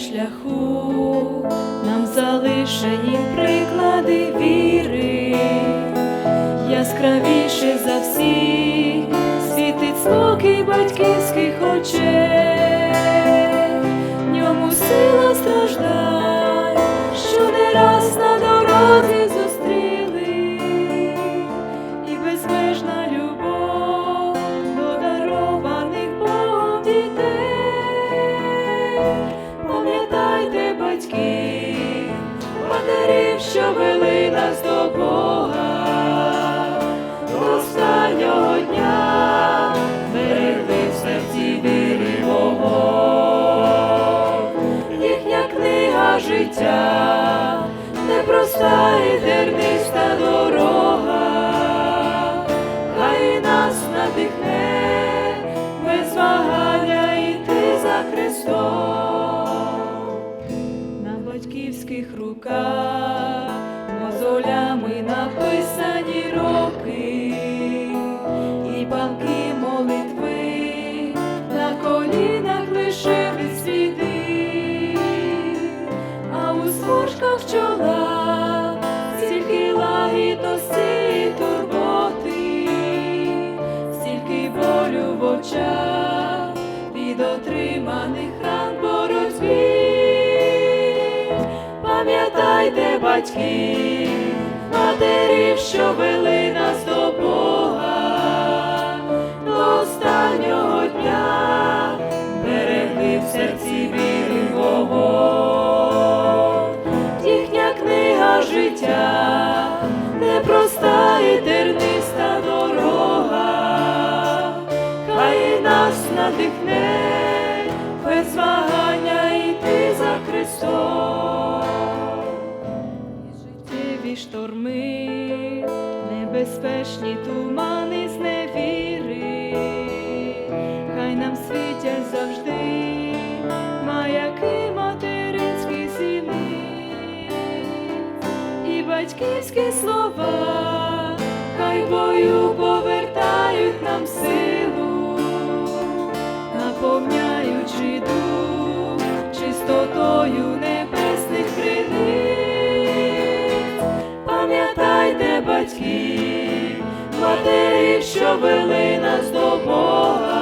шляху, нам залишені приклади віри, яскравіше за всіх світить спокій батьківських очей, в ньому сила страждань, життя, непроста і терниста дорога, хай нас надихне без вагання йти за Христом отриманих ран боротьбі. Пам'ятайте, батьки, матерів, що вели нас до Бога, до останнього дня берегли в серці віри вогонь. Їхня книга життя, непроста і терниста дорога, хай нас надихне Шторми, небезпечні тумани з невіри, хай нам світять завжди маяки материнські зіни і батьківські слова, хай бою повертають нам силу, наповняючи дух чистотою Пам'ятайте, матері, що вели нас до Бога.